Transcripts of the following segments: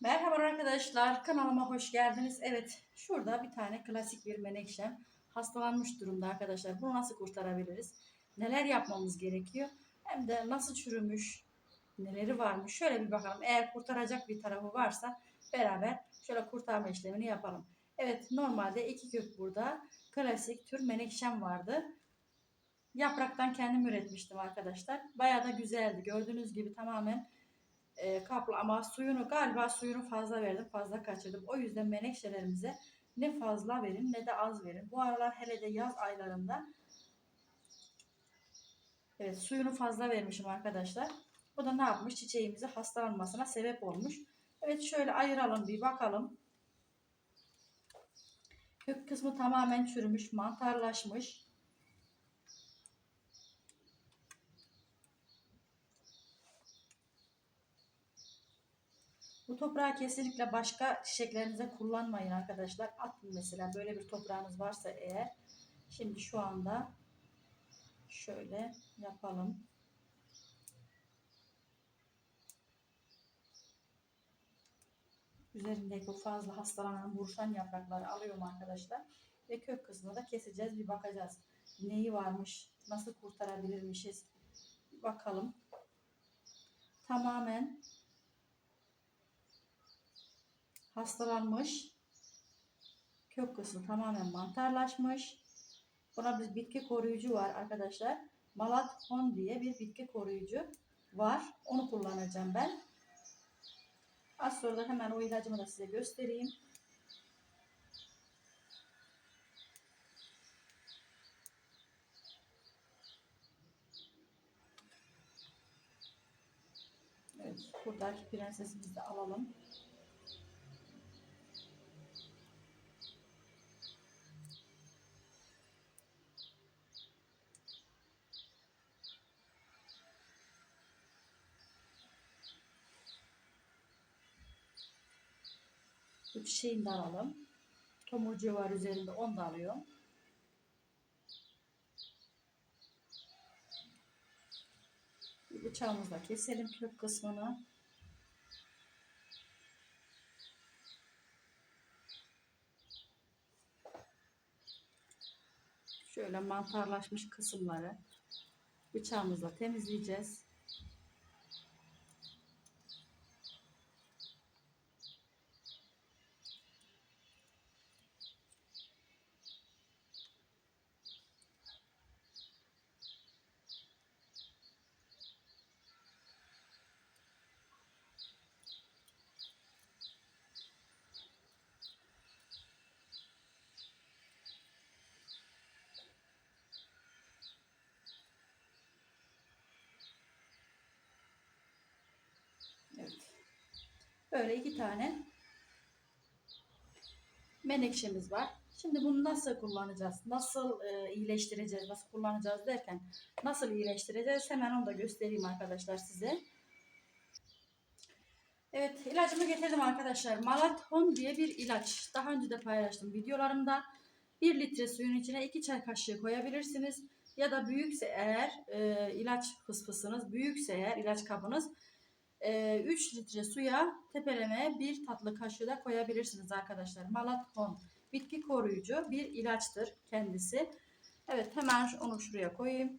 Merhaba arkadaşlar, kanalıma hoş geldiniz. Evet, şurada bir tane klasik bir menekşem hastalanmış durumda arkadaşlar. Bunu nasıl kurtarabiliriz? Neler yapmamız gerekiyor? Hem de nasıl çürümüş, neleri varmış? Şöyle bir bakalım. Eğer kurtaracak bir tarafı varsa beraber şöyle kurtarma işlemini yapalım. Evet, normalde iki kök burada. Klasik tür menekşem vardı. Yapraktan kendim üretmiştim arkadaşlar. Bayağı da güzeldi. Gördüğünüz gibi tamamen e, kaplı ama suyunu galiba suyunu fazla verdim fazla kaçırdım. O yüzden menekşelerimize ne fazla verin ne de az verin. Bu aralar hele de yaz aylarında evet suyunu fazla vermişim arkadaşlar. Bu da ne yapmış? Çiçeğimizi hastalanmasına sebep olmuş. Evet şöyle ayıralım bir bakalım. Kök kısmı tamamen çürümüş, mantarlaşmış. Bu toprağı kesinlikle başka çiçeklerinize kullanmayın arkadaşlar. Atın mesela böyle bir toprağınız varsa eğer. Şimdi şu anda şöyle yapalım. Üzerindeki fazla hastalanan buruşan yaprakları alıyorum arkadaşlar. Ve kök kısmını da keseceğiz. Bir bakacağız. Neyi varmış? Nasıl kurtarabilirmişiz? Bir bakalım. Tamamen hastalanmış. Kök kısmı tamamen mantarlaşmış. Buna bir bitki koruyucu var arkadaşlar. Malathon diye bir bitki koruyucu var. Onu kullanacağım ben. Az sonra da hemen o ilacımı da size göstereyim. Evet, buradaki prensesimizi de alalım. Bu çiçeğini de alalım. Tomurcuğu var üzerinde onu da alıyorum. Bir bıçağımızla keselim kök kısmını. Şöyle mantarlaşmış kısımları bıçağımızla temizleyeceğiz. Evet. Böyle iki tane menekşemiz var. Şimdi bunu nasıl kullanacağız? Nasıl e, iyileştireceğiz? Nasıl kullanacağız derken nasıl iyileştireceğiz? Hemen onu da göstereyim arkadaşlar size. Evet ilacımı getirdim arkadaşlar. Malathon diye bir ilaç. Daha önce de paylaştım videolarımda. 1 litre suyun içine 2 çay kaşığı koyabilirsiniz. Ya da büyükse eğer e, ilaç fısfısınız büyükse eğer ilaç kabınız 3 litre suya tepelemeye bir tatlı kaşığı da koyabilirsiniz arkadaşlar. Malathon bitki koruyucu bir ilaçtır kendisi. Evet hemen onu şuraya koyayım.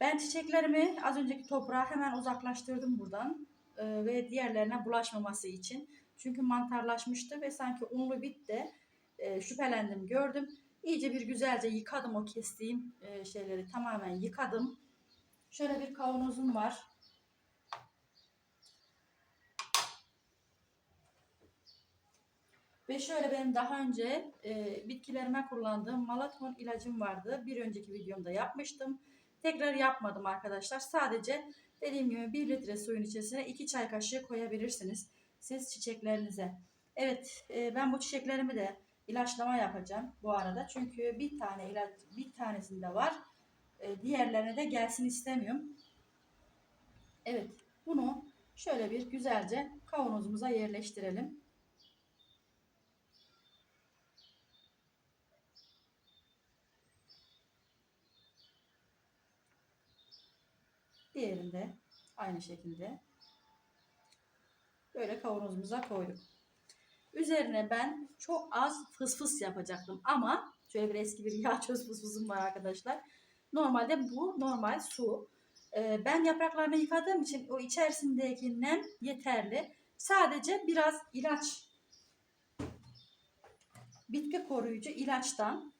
Ben çiçeklerimi az önceki toprağa hemen uzaklaştırdım buradan e, ve diğerlerine bulaşmaması için. Çünkü mantarlaşmıştı ve sanki unlu bitti. E, şüphelendim gördüm. İyice bir güzelce yıkadım o kestiğim e, şeyleri tamamen yıkadım. Şöyle bir kavanozum var. Ve şöyle benim daha önce e, bitkilerime kullandığım Malaton ilacım vardı. Bir önceki videomda yapmıştım. Tekrar yapmadım arkadaşlar. Sadece dediğim gibi 1 litre suyun içerisine 2 çay kaşığı koyabilirsiniz. Siz çiçeklerinize. Evet e, ben bu çiçeklerimi de ilaçlama yapacağım bu arada. Çünkü bir tane ilaç bir tanesinde var. E, diğerlerine de gelsin istemiyorum. Evet bunu şöyle bir güzelce kavanozumuza yerleştirelim. Diğerinde aynı şekilde Böyle kavanozumuza koyduk. Üzerine ben çok az fıs fıs yapacaktım ama şöyle bir eski bir yağ çöz fıs fısım var arkadaşlar. Normalde bu normal su. Ee, ben yapraklarını yıkadığım için o içerisindeki nem yeterli. Sadece biraz ilaç bitki koruyucu ilaçtan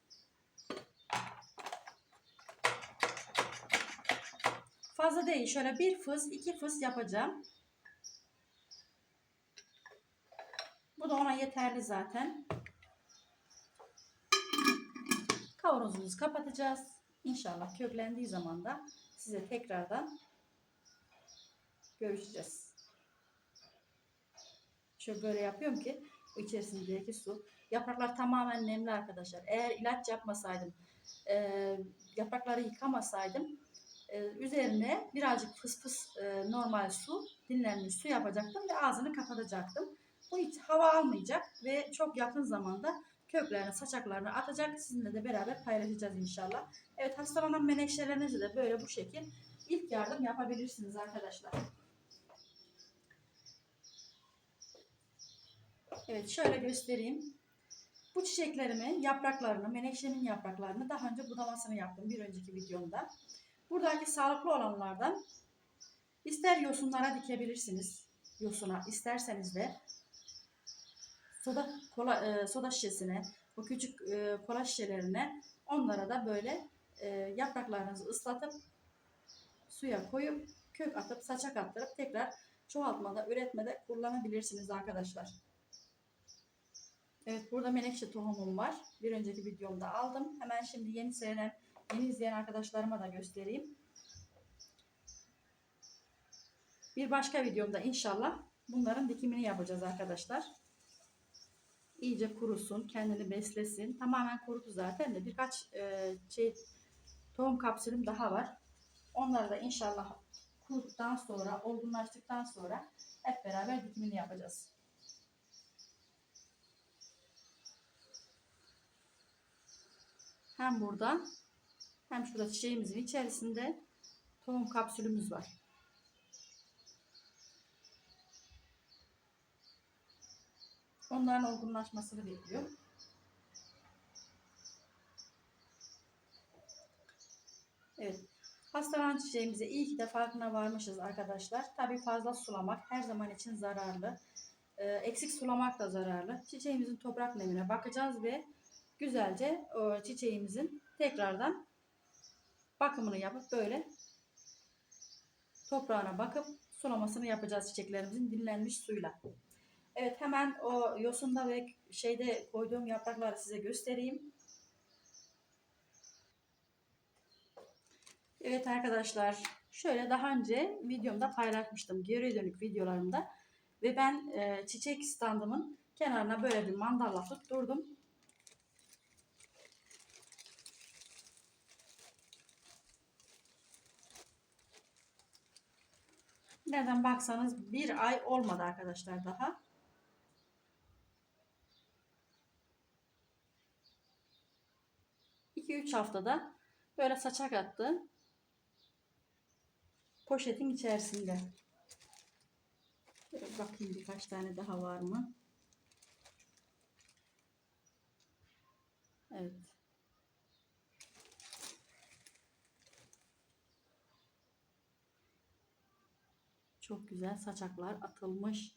fazla değil. Şöyle bir fıs, iki fıs yapacağım. Bu da ona yeterli zaten. Kavanozumuzu kapatacağız. İnşallah köklendiği zaman da size tekrardan görüşeceğiz. Şöyle böyle yapıyorum ki içerisindeki su. Yapraklar tamamen nemli arkadaşlar. Eğer ilaç yapmasaydım, e, yaprakları yıkamasaydım e, üzerine birazcık fıs fıs e, normal su, dinlenmiş su yapacaktım ve ağzını kapatacaktım. Bu hiç hava almayacak ve çok yakın zamanda köklerini, saçaklarını atacak. Sizinle de beraber paylaşacağız inşallah. Evet hastalanan menekşelerinizi de böyle bu şekil ilk yardım yapabilirsiniz arkadaşlar. Evet şöyle göstereyim. Bu çiçeklerimi, yapraklarını, menekşemin yapraklarını daha önce budamasını yaptım bir önceki videomda. Buradaki sağlıklı olanlardan ister yosunlara dikebilirsiniz. Yosuna isterseniz de soda kola e, soda şişesine, bu küçük e, kola şişelerine onlara da böyle e, yapraklarınızı ıslatıp suya koyup kök atıp saçak attırıp tekrar çoğaltmada, üretmede kullanabilirsiniz arkadaşlar. Evet burada menekşe tohumum var. Bir önceki videomda aldım. Hemen şimdi yeni seyreden, yeni izleyen arkadaşlarıma da göstereyim. Bir başka videomda inşallah bunların dikimini yapacağız arkadaşlar. İyice kurusun, kendini beslesin. Tamamen kurudu zaten de birkaç e, şey tohum kapsülüm daha var. Onları da inşallah kuruduktan sonra, olgunlaştıktan sonra hep beraber dikimini yapacağız. Hem burada hem şurada çiçeğimizin içerisinde tohum kapsülümüz var. Onların olgunlaşmasını bekliyorum. Evet. Hastalanan çiçeğimize iyi ki de farkına varmışız arkadaşlar. Tabii fazla sulamak her zaman için zararlı. Ee, eksik sulamak da zararlı. Çiçeğimizin toprak nemine bakacağız ve güzelce çiçeğimizin tekrardan bakımını yapıp böyle toprağına bakıp sulamasını yapacağız çiçeklerimizin dinlenmiş suyla. Evet hemen o yosunda ve şeyde koyduğum yaprakları size göstereyim. Evet arkadaşlar şöyle daha önce videomda paylaşmıştım geri dönük videolarımda ve ben e, çiçek standımın kenarına böyle bir mandalla tutturdum. Nereden baksanız bir ay olmadı arkadaşlar daha. İki üç haftada böyle saçak attı. Poşetin içerisinde. Şöyle bakayım birkaç tane daha var mı? Evet. Çok güzel saçaklar atılmış.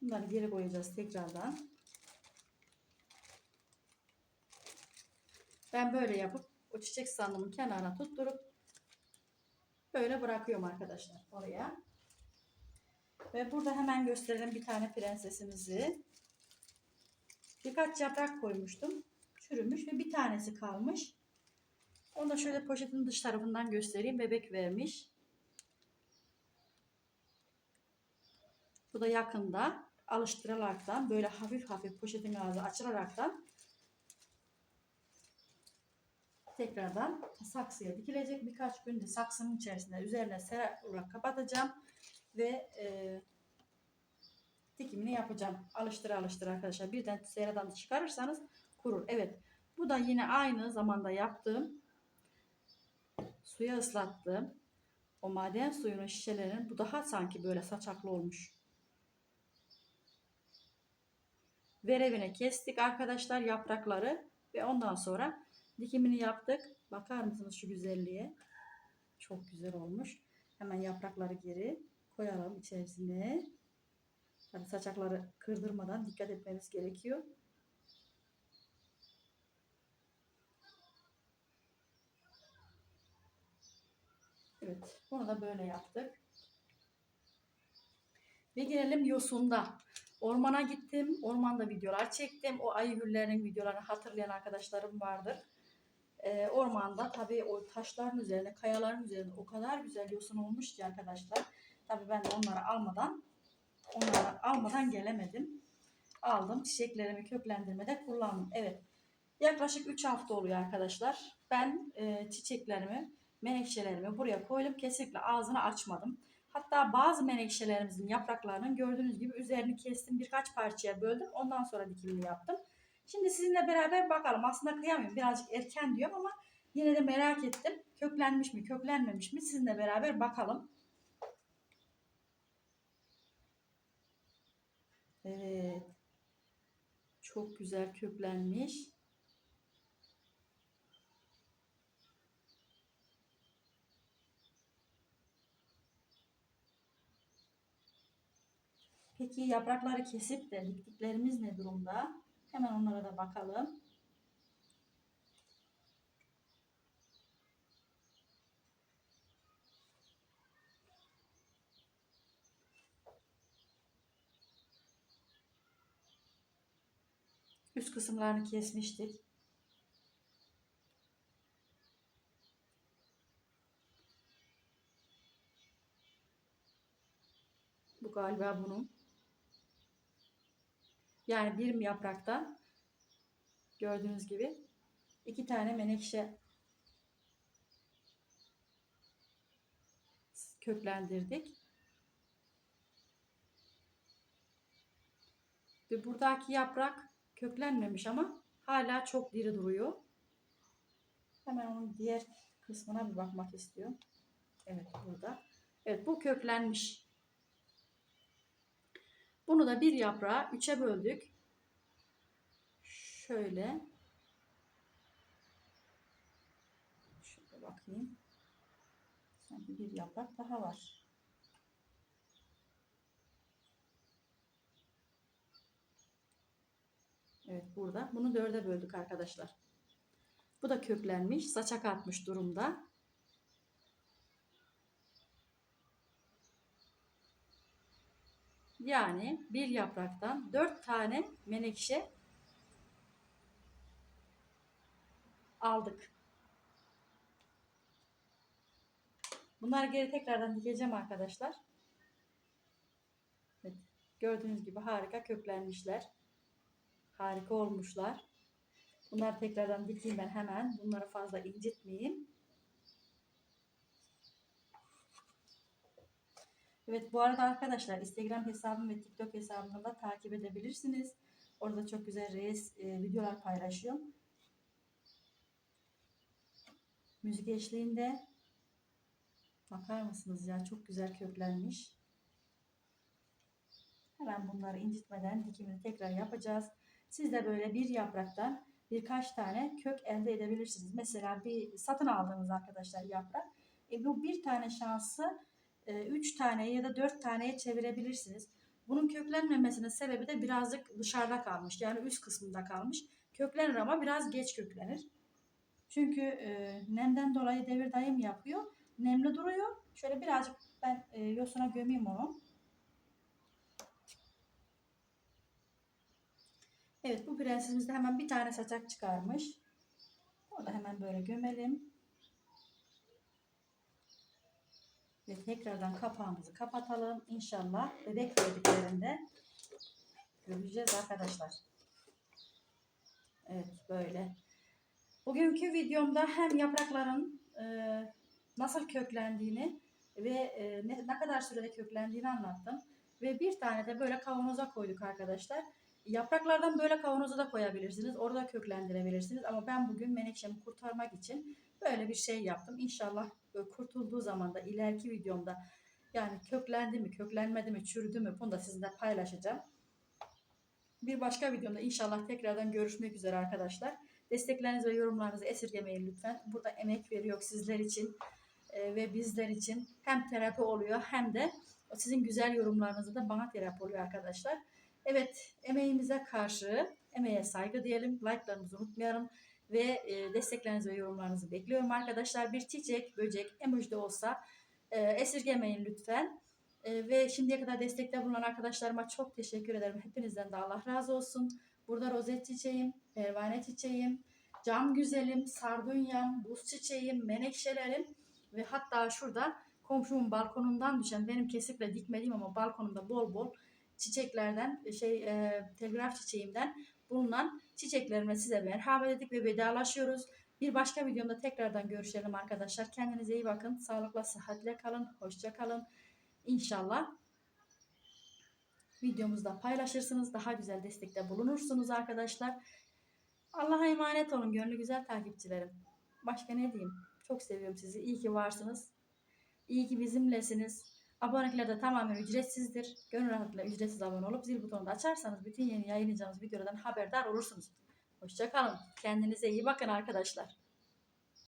Bunları geri koyacağız tekrardan. Ben böyle yapıp o çiçek sandığımın kenarına tutturup böyle bırakıyorum arkadaşlar oraya. Ve burada hemen gösterelim bir tane prensesimizi. Birkaç yaprak koymuştum. Çürümüş ve bir tanesi kalmış. Onu da şöyle poşetin dış tarafından göstereyim. Bebek vermiş. Bu da yakında alıştıraraktan böyle hafif hafif poşetin ağzı açılaraktan tekrardan saksıya dikilecek. Birkaç günde saksının içerisinde üzerine sera olarak kapatacağım ve e, dikimini yapacağım. Alıştıra alıştıra arkadaşlar. Birden seradan çıkarırsanız kurur. Evet. Bu da yine aynı zamanda yaptığım suya ıslattığım O maden suyunun şişelerinin bu daha sanki böyle saçaklı olmuş. Verevine kestik arkadaşlar yaprakları ve ondan sonra dikimini yaptık. Bakar mısınız şu güzelliğe? Çok güzel olmuş. Hemen yaprakları geri koyalım içerisine. Tabii saçakları kırdırmadan dikkat etmemiz gerekiyor. Evet, bunu da böyle yaptık. Ve gelelim yosunda. Ormana gittim. Ormanda videolar çektim. O ayı güllerinin videolarını hatırlayan arkadaşlarım vardır. Ee, ormanda tabii o taşların üzerine, kayaların üzerine o kadar güzel yosun olmuş ki arkadaşlar. Tabii ben de onları almadan onları almadan gelemedim. Aldım. Çiçeklerimi köklendirmede kullandım. Evet. Yaklaşık 3 hafta oluyor arkadaşlar. Ben e, çiçeklerimi, menekşelerimi buraya koydum. Kesinlikle ağzını açmadım. Hatta bazı menekşelerimizin yapraklarının gördüğünüz gibi üzerini kestim. Birkaç parçaya böldüm. Ondan sonra dikimini yaptım. Şimdi sizinle beraber bakalım. Aslında kıyamıyorum. Birazcık erken diyorum ama yine de merak ettim. Köklenmiş mi, köklenmemiş mi? Sizinle beraber bakalım. Evet. Çok güzel köklenmiş. Peki yaprakları kesip de diktiklerimiz ne durumda? Hemen onlara da bakalım. Üst kısımlarını kesmiştik. Bu galiba bunun. Yani bir yaprakta gördüğünüz gibi iki tane menekşe köklendirdik. Ve buradaki yaprak köklenmemiş ama hala çok diri duruyor. Hemen onun diğer kısmına bir bakmak istiyorum. Evet burada. Evet bu köklenmiş. Bunu da bir yaprağa üçe böldük. Şöyle. Şöyle bakayım. Sanki bir yaprak daha var. Evet burada. Bunu dörde böldük arkadaşlar. Bu da köklenmiş. Saçak atmış durumda. Yani bir yapraktan dört tane menekşe aldık. Bunları geri tekrardan dikeceğim arkadaşlar. Evet, gördüğünüz gibi harika köklenmişler. Harika olmuşlar. Bunları tekrardan dikeyim ben hemen. Bunları fazla incitmeyeyim. Evet bu arada arkadaşlar Instagram hesabım ve TikTok hesabımı da takip edebilirsiniz. Orada çok güzel reis e, videolar paylaşıyorum. Müzik eşliğinde bakar mısınız ya çok güzel köklenmiş. Hemen bunları incitmeden dikimini tekrar yapacağız. Siz de böyle bir yapraktan birkaç tane kök elde edebilirsiniz. Mesela bir satın aldığınız arkadaşlar yaprak. E, bu bir tane şansı 3 tane ya da 4 taneye çevirebilirsiniz. Bunun köklenmemesinin sebebi de birazcık dışarıda kalmış. Yani üst kısmında kalmış. Köklenir ama biraz geç köklenir. Çünkü e, nemden dolayı devir dayım yapıyor. Nemli duruyor. Şöyle birazcık ben e, yosuna gömeyim onu. Evet bu prensimiz de hemen bir tane saçak çıkarmış. Onu da hemen böyle gömelim. Ve tekrardan kapağımızı kapatalım. İnşallah bebek verdiklerinde göreceğiz arkadaşlar. Evet böyle. Bugünkü videomda hem yaprakların e, nasıl köklendiğini ve e, ne, ne kadar sürede köklendiğini anlattım. Ve bir tane de böyle kavanoza koyduk arkadaşlar. Yapraklardan böyle kavanoza da koyabilirsiniz. Orada köklendirebilirsiniz. Ama ben bugün menekşemi kurtarmak için Böyle bir şey yaptım. İnşallah kurtulduğu zaman da ileriki videomda yani köklendi mi, köklenmedi mi, çürüdü mü bunu da sizinle paylaşacağım. Bir başka videomda inşallah tekrardan görüşmek üzere arkadaşlar. Desteklerinizi ve yorumlarınızı esirgemeyin lütfen. Burada emek veriyor sizler için e, ve bizler için. Hem terapi oluyor hem de sizin güzel yorumlarınızı da bana terapi oluyor arkadaşlar. Evet emeğimize karşı emeğe saygı diyelim. Like'larınızı unutmayalım. Ve e, desteklerinizi ve yorumlarınızı bekliyorum arkadaşlar. Bir çiçek, böcek, emoji de olsa e, esirgemeyin lütfen. E, ve şimdiye kadar destekte bulunan arkadaşlarıma çok teşekkür ederim. Hepinizden de Allah razı olsun. Burada rozet çiçeğim, pervane çiçeğim, cam güzelim, sardunyam, buz çiçeğim, menekşelerim ve hatta şurada komşumun balkonundan düşen benim kesinlikle dikmediğim ama balkonumda bol bol çiçeklerden şey e, telgraf çiçeğimden bulunan çiçeklerime size merhaba dedik ve vedalaşıyoruz. Bir başka videomda tekrardan görüşelim arkadaşlar. Kendinize iyi bakın. Sağlıkla, sıhhatle kalın. Hoşça kalın. İnşallah videomuzda paylaşırsınız. Daha güzel destekte bulunursunuz arkadaşlar. Allah'a emanet olun gönlü güzel takipçilerim. Başka ne diyeyim? Çok seviyorum sizi. İyi ki varsınız. İyi ki bizimlesiniz. Abonelikler de tamamen ücretsizdir. Gönül rahatlığıyla ücretsiz abone olup zil butonunu da açarsanız bütün yeni yayınlayacağımız videolardan haberdar olursunuz. Hoşçakalın. Kendinize iyi bakın arkadaşlar.